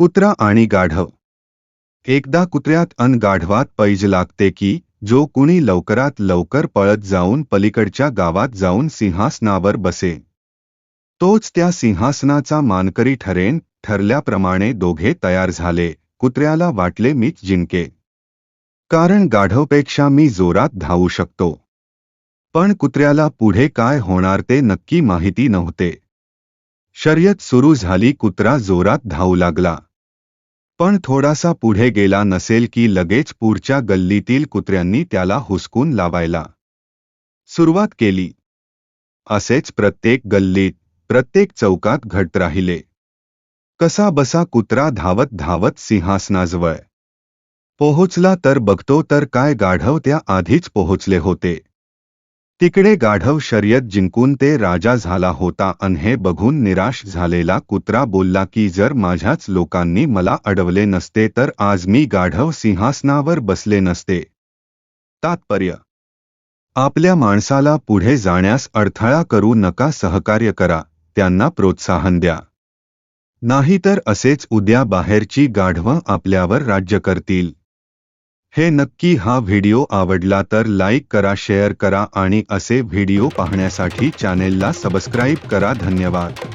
कुत्रा आणि गाढव. एकदा कुत्र्यात अन गाढवात पैज लागते की जो कुणी लवकरात लवकर पळत जाऊन पलीकडच्या गावात जाऊन सिंहासनावर बसे. तोच त्या सिंहासनाचा मानकरी ठरेन ठरल्याप्रमाणे दोघे तयार झाले कुत्र्याला वाटले मीच जिंके. कारण गाढवपेक्षा मी जोरात धावू शकतो. पण कुत्र्याला पुढे काय होणार ते नक्की माहिती नव्हते. शर्यत सुरू झाली कुत्रा जोरात धावू लागला. पण थोडासा पुढे गेला नसेल की लगेच पुढच्या गल्लीतील कुत्र्यांनी त्याला हुसकून लावायला सुरुवात केली. असेच प्रत्येक गल्लीत प्रत्येक चौकात घट राहिले. कसा बसा कुत्रा धावत धावत सिंहासनाजवळ. पोहोचला तर बघतो तर काय गाढव त्या आधीच पोहोचले होते. तिकडे गाढव शर्यत जिंकून ते राजा झाला होता अन हे बघून निराश झालेला कुत्रा बोलला की जर माझ्याच लोकांनी मला अडवले नसते तर आज मी गाढव सिंहासनावर बसले नसते. तात्पर्य. आपल्या माणसाला पुढे जाण्यास अडथळा करू नका सहकार्य करा त्यांना प्रोत्साहन द्या. नाहीतर असेच उद्या बाहेरची गाढवं आपल्यावर राज्य करतील. हे नक्की हा व्हिडिओ आवडला तर लाईक करा शेअर करा आणि असे व्हिडिओ पाहण्यासाठी चॅनेलला सबस्क्राईब करा. धन्यवाद.